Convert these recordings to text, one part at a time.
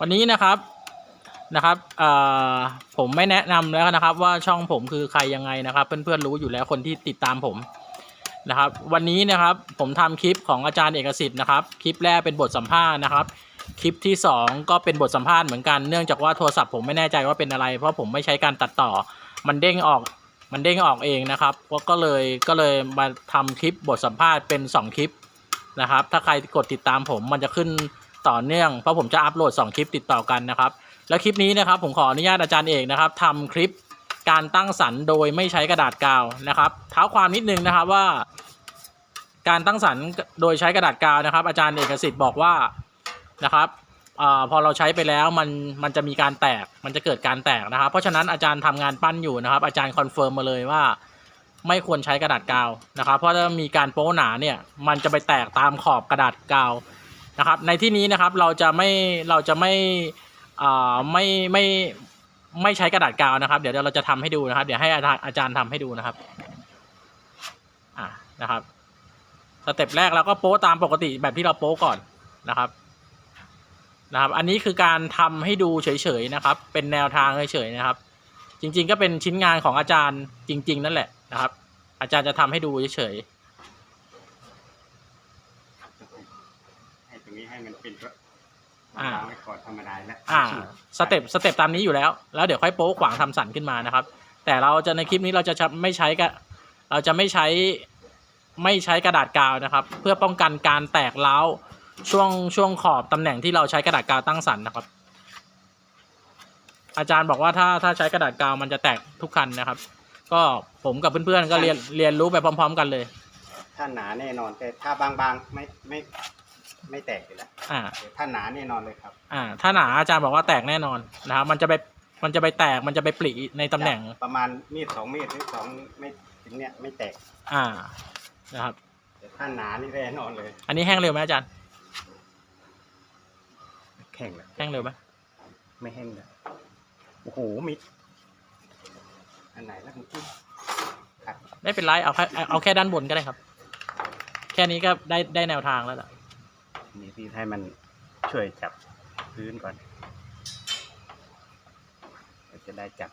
วันนี้นะครับนะครับผมไม่แนะนำแล้วนะครับ ว่าช่องผมคือใครยังไงนะครับ เพื่อนๆรู้อยู่แล้วคนที่ติดตามผมนะครับ วันนี้นะครับผมทำคลิปของอาจารย์เอกสิทธิ์นะครับ คลิปแรกเป็นบทสัมภาษณ์นะครับ คลิปที่สองก็เป็นบทสัมภาษณ์เหมือนกันเนื่องจากว่าโทรศัพท์ผมไม่แน่ใจว่าเป็นอะไร เพราะผมไม่ใช้การตัดต่อ มันเด้งออกมันเด้งออกเองนะครับก็เลยก็เลยมาทำคลิปบทสัมภาษณ์เป็นสองคลิปนะครับ ถ้าใครกดติดตามผมมันจะขึ้น ต่อเนื่องเพราะผมจะอัปโหลดสองคลิปติดต่อกันนะครับ แล้วคลิปนี้นะครับผมขออนุญาตอาจารย์เอกนะครับทำคลิปการตั้งสรรโดยไม่ใช้กระดาษกาวนะครับ เท้าความนิดนึงนะครับว่า การตั้งสรรโดยใช้กระดาษกาวนะครับ อาจารย์เอกสิทธิ์บอกว่านะครับอพอเราใช้ไปแล้วมันมันจะมีการแตกมันจะเกิดการแตกนะครับ เพราะฉะนั้นอาจารย์ทำงานปั้นอยู่นะครับ อาจารย์คอนเฟิร์มมาเลยว่า ไม่ควรใช้กระดาษกาวนะครับ เพราะถ้ามีการโป๊หนาเนี่ยมันจะไปแตกตามขอบกระดาษกาว นะครับในที่นี้นะครับเราจะไม่เราจะไม่ไม่ไม่ไม่ใช้กระดาษกาวนะครับ เดี๋ยวเราจะทำให้ดูนะครับ เดี๋ยวให้อาจารย์อาจาให้ดูนะครับอ่านะครับสเต็ปแรกเราก็โป๊ตามปกติแบบที่เราโป๊ก่อนนะครับนะครับ อันนี้คือการทำให้ดูเฉยๆนะครับ เป็นแนวทางเฉยๆนะครับ จริง ๆ ก็เป็นชิ้นงานของอาจารย์จริง ๆ นั่นแหละนะครับ อาจารย์จะทำให้ดูเฉยให้ตรงนี้ให้มัน เป็นอ่า วางไว้ก่อนธรรมดาแล้วๆอ่าสเต็ปสเต็ปตามนี้อยู่แล้ว แล้วเดี๋ยวค่อยโป๊ขวางทำสันขึ้นมานะครับ แต่เราจะในคลิปนี้เราจะไม่ใช้กะเราจะไม่ใช้ไม่ใช้กระดาษกาวนะครับ เพื่อป้องกันการแตกเล้าวช่วงช่วงขอบตำแหน่งที่เราใช้กระดาษกาวตั้งสันนะครับ อาจารย์บอกว่าถ้าถ้าใช้กระดาษกาวมันจะแตกทุกคันนะครับ ก็ผมกับเพื่อนๆก็เรียนเรียนรู้ไปพร้อม ๆ กันเลย ถ้าหนาแน่นอนแต่ถ้าบางๆไม่ไม่ไม่แตกอยู่แล้ว อ่าแต่ถ้าหนาแน่นอนเลยครับอ่า ถ้าหนาอาจารย์บอกว่าแตกแน่นอนนะครับ มันจะไป มันจะไปแตก มันจะไปปริในตำแหน่งประมาณมีดสองมีดหรือสองไม่ถึงเนี้ยไม่แตกอ่า นะครับ แต่ถ้าหนานี่แน่นอนเลย อันนี้แห้งเร็วไหมอาจารย์ แข็งเลยแห้งเร็วไหมไม่แห้งเลยโอ้โหมิดอันไหนแล้วคุณพูดขัดไม่เป็นไร เอาแค่เอาแค่ด้านบนก็ได้ครับ แค่นี้ก็ได้ได้แนวทางแล้วล่ะ นี่พี่ให้มันช่วยจับพื้นก่อนเดี๋ยวจะได้จับ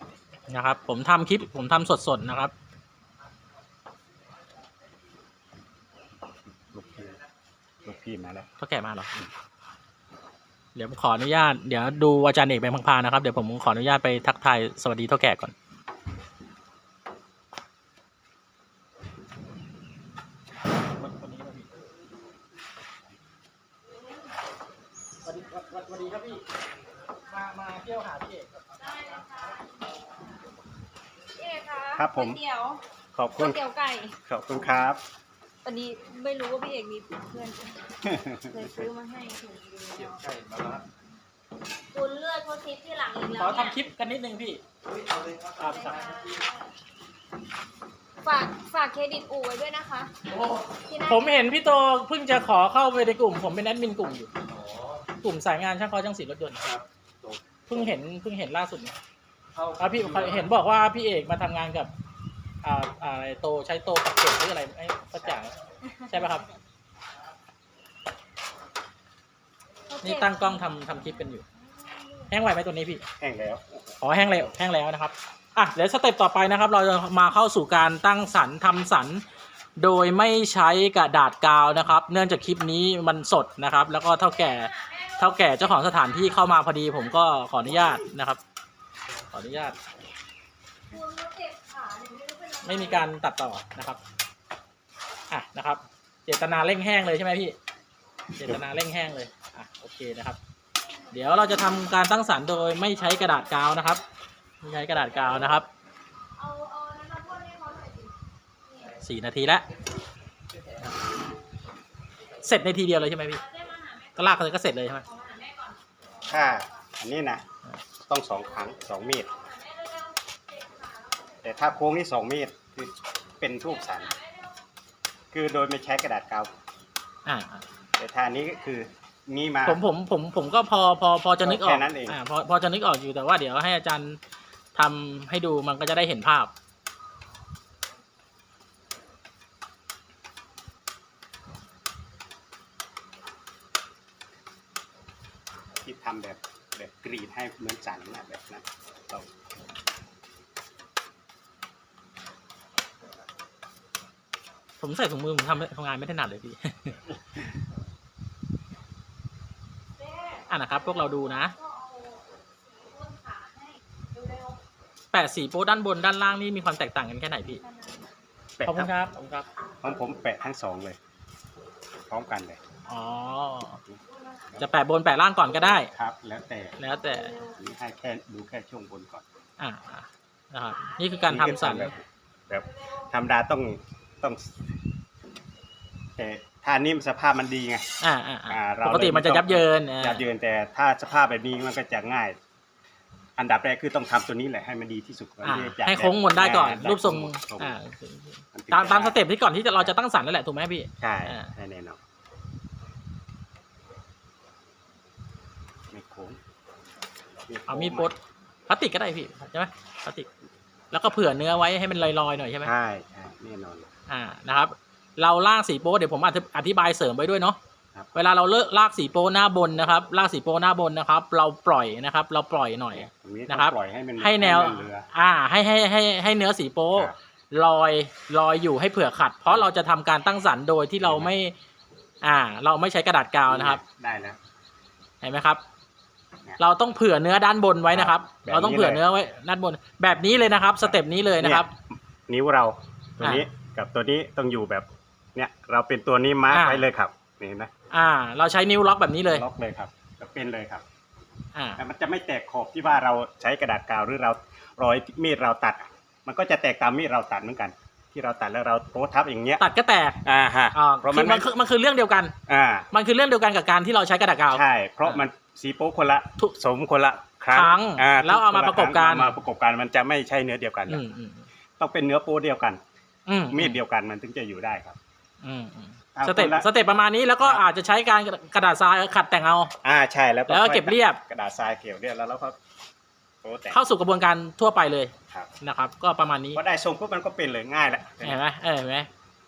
นะครับ ผมทำคลิปผมทำสดๆนะครับลูกพี่ลูกพี่มาแล้วเท่าแก่มาเหรอเดี๋ยวผมขออนุญาต เดี๋ยวดูอาจารย์เอกไปพังๆนะครับ เดี๋ยวผมขออนุญาตไปทักทายสวัสดีเท่าแก่ก่อนสวัสดีสวัสดีครับพี่มามา เที่ยวหาพี่เอกพี่เอกคะครับผม ก๋วยเตี๋ยวขอบก๋คุวยณเตี๋ยวไก่ขอบคุณครับ ตอนนี้ไม่รู้ว่าพี่เอกมีเพื่อนเลยซื้อมาให้ถึงเดียวคุณเลือดเขาทิปที่หลังอีกแล้ขวอเนี่ยทำคลิปกันนิดนึงพี่ครับครับฝากฝากเครดิตอู่ไว้ด้วยนะคะที่หน้าผมเห็นพี่โตเพิ่งจะขอเข้าไปในกลุ่ม ผมเป็นแอดมินกลุ่มอยู่ กลุ่มสายงานช่างเคาะช่างสีรถยนต์ครับเพิ่งเห็นเพิ่งเห็นล่าสุดเนี่ยอะพี่เห็นบอกว่าพี่เอกมาทำงานกับอ่าอ่าอะไรโตใช้โตกับเก็บหรืออะไรไอ้สักอย่างใช่ป่ะครับ เขาเจ็บนี่ตั้งกล้องทำทำคลิปกันอยู่ แห้งไหวไหมตัวนี้พี่ แห้งแล้วอ๋อแห้งแล้วแห้งแล้วนะครับ อะเดี๋ยวสเต็ปต่อไปนะครับ เราจะมาเข้าสู่การตั้งสรรทำสรรโดยไม่ใช้กระดาษกาวนะครับ เนื่องจากคลิปนี้มันสดนะครับ แล้วก็เท่าแก่เท่าแก่เจ้าของสถานที่เข้ามาพอดี ผมก็ขออนุญาตนะครับ ขออนุญาต ไม่มีการตัดต่อนะครับอะนะครับ เจตนาเร่งแห้งเลยใช่ไหมพี่ เจตนาเร่งแห้งเลยอะโอเคนะครับ เดี๋ยวเราจะทำการตั้งสรรโดยไม่ใช้กระดาษกาวนะครับไม่ใช้กระดาษกาวนะครับสิสี่นาทีแล้วเสร็จในทีเดียวเลยใช่ไหมพี่ ได้มาหาแม่ก็ลากเลยก็เสร็จเลยใช่ไหมขอมาหาแม่ก่อนถ้าอันนี้นะต้องสองครั้งสองมีดแม่เร็วๆเจ็บขาแต่ถ้าโค้งนี่สองมีดคือเป็นทูบสัน คือโดยไม่ใช้กระดาษกาวอ่าแต่ถ้าอันนี้ก็คือนี่มา ผมผมผมผมก็พอพอพอจะนึกออกแค่นั้นเอง อ่าพอพอจะนึกออกอยู่แต่ว่าเดี๋ยวให้อาจารย์ทำให้ดูมันก็จะได้เห็นภาพ ที่ทำแบบแบบกรีดให้เหมือนสันนะแบบนั้นต้องผมใส่ถุงมือผมทำทำงานไม่ถนัดเลยพี่ อะนะครับ พวกเราดูนะก็เอาต้นขาให้เร็วแปะสีโป๊ด้านบนด้านล่างนี่มีความแตกต่างกันแค่ไหนพี่ๆขนาดนั้นแปะขอบคุณทั้งครับขอบคุณครับของผมแปะทั้งสองเลย พร้อมกันเลย อ๋อ จะแปะบนแปะล่างก่อนก็ได้ ครับ แล้วแต่แล้วแต่ นี่ให้แค่ดูแค่ช่วงบนก่อนอ่าอ่านะครับนี่คือการทำสัน แบบแบบธรรมดาต้องต้อง แต่ถ้านิ่มสภาพมันดีไง อ่าอ่าอ่าอ่าเราปกติมันจะยับเยินอ่า ยับเยินแต่ถ้าสภาพแบบนี้มันก็จะง่าย อันดับแรกคือต้องทำตัวนี้แหละให้มันดีที่สุดก่อนอ่าที่จะให้โค้งมนได้ก่อนารูปทรงทรงอ่านถึงตามจะตามสเต็ปที่ก่อนที่จะเราจะตั้งสันนั่นแหละถูกไหมพี่ ใช่อ่า ใช่แน่นอนไม่ โค้งเอามีดปลดพลาสติกก็ได้พี่ใช่ไหมพลาสติก แล้วก็เผื่อเนื้อไว้ให้มันลอยๆหน่อยใช่ไหมใช่ใช่แน่นอน อ่านะครับ เราลากสีโป๊เดี๋ยวผมอธิอธิบายเสริมไปด้วยเนาะครับเวลาเราเลิกลากสีโป๊หน้าบนนะครับ ลากสีโป๊หน้าบนนะครับ เราปล่อยนะครับ เราปล่อยหน่อยตรงนี้นะครับต้องปล่อยให้มันให้แนวมัเหลืออ่า ให้ให้ให้ให้เนื้อสีโป๊ครับลอยลอยอยู่ให้เผื่อขัด เพราะเราจะทำการตั้งสันโดยที่เราไม่ อ่า เราไม่ใช้กระดาษกาวนะครับ ได้แล้วเห็นไหมครับ เนี่ย เราต้องเผื่อเนื้อด้านบนไว้นะครับแบบนี้เราต้องเผื่อเนื้อไว้ด้านบน แบบนี้เลยนะครับ สเต็ปนี้เลยนะครับ นิ้วเราตัวนี้กับตัวนี้ต้องอยู่แบบ เนี่ย เราเป็นตัวนี้มาร์กอ่า ไว้เลยครับ นี่นะอ่า เราใช้นิ้วล็อกแบบนี้เลยล็อกเลยครับจะเป็นเลยครับอ่าแต่มันจะไม่แตกขอบที่ว่าเราใช้กระดาษกาวหรือเรารอยมีดเราตัด มันก็จะแตกตามมีดเราตัดเหมือนกัน ที่เราตัดแล้วเราโพสทับอย่างเงี้ยตัดก็แตกอ่าฮะอ่าเพราะคืมัอนมันคือมันคือเรื่องเดียวกัน อ่า มันคือเรื่องเดียวกันกับการที่เราใช้กระดาษกาว ใช่ เพราะมัน สีโป๊คนละทุกสมคนละครั้งครั้งอ่แล้วเอามาทุประกบกันครั้งเอามาประกบกันมันจะไม่ใช่เนื้อเดียวกันอืมอืมต้องเป็นเนื้อโป๊เดียวกันอืมมีดเดียวกันมันถึงจะอยู่ได้ครับ อืมอืมถ้าสเต็ปคนละสเต็ปประมาณนี้แล้วก็ครับอาจจะใช้การกระดาษทรายขัดแต่งเอา อ่าใช่แล้วแล้วก็เก็บเรียบ กระดาษทรายเกี่ยวเรียบแล้วเราก็โป๊แตกเข้าสู่กระบวนการทั่วไปเลยครับนะครับ ก็ประมาณนี้พอได้ทรงปุ๊บมันก็เป็นเลยง่ายแล้วเห็นไหมเออเห็นไหม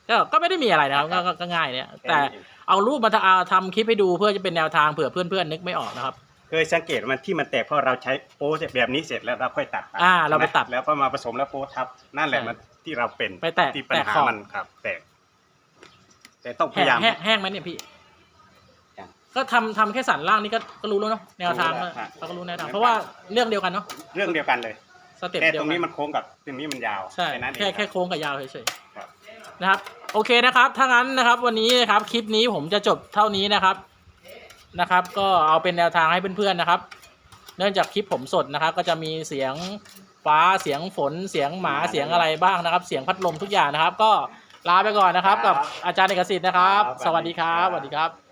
ก็ก็ไม่ได้มีอะไรนะครับก็ก็ก็ง่ายเนี่ยค่แต่นี้เองเอารูปมาทำอ่าทำคลิปให้ดูเพื่อจะเป็นแนวทางเผื่อเพื่อนๆนึกไม่ออกนะครับ เคยสังเกตมันที่มันแตกเพราะเราใช้โป๊แบบนี้เสร็จแล้วเราค่อยตัดอ่าเราไปตัดแล้วพอมาผสมแล้วโป๊ทับ นั่นแหละใช่มันที่เราเป็นไปแตะที่ปัญแตะหาขอบ มันครับ แตก แต่ต้องพแห้ยายางม แห้งแห้งไหมเนี่ยพี่ยัง ก็ทำทำแค่สันล่างนี่ก็ก็รู้แล้วเนาะแนวทางรู้ก็แล้วฮะเราก็รู้แนวทางเพราะว่าเรื่องเดียวกันเนาะเรื่องเดียวกันเลย สเต็ปแค่เดียตวรงกันี้นมันโค้งกับตรงนี้มันยาวใช่นั้นเองแค่แค่รับ โค้งกับยาวเฉยครับๆ นะครับ โอเคนะครับ ถ้างั้นนะครับ วันนี้นะครับคลิปนี้ผมจะจบเท่านี้นะครับนะครับ ก็เอาเป็นแนวทางให้เพื่อนๆนะครับ เนื่องจากคลิปผมสดนะครับ ก็จะมีเสียงฟ้าเสียงฝนเสียงหมาเสียงอะไรบ้างนะครับ เสียงพัดลมทุกอย่างนะครับ ก็ลาไปก่อนนะครับ กับอาจารย์เอกสิทธิ์นะครับ สวัสดีครับสวัสดีครับ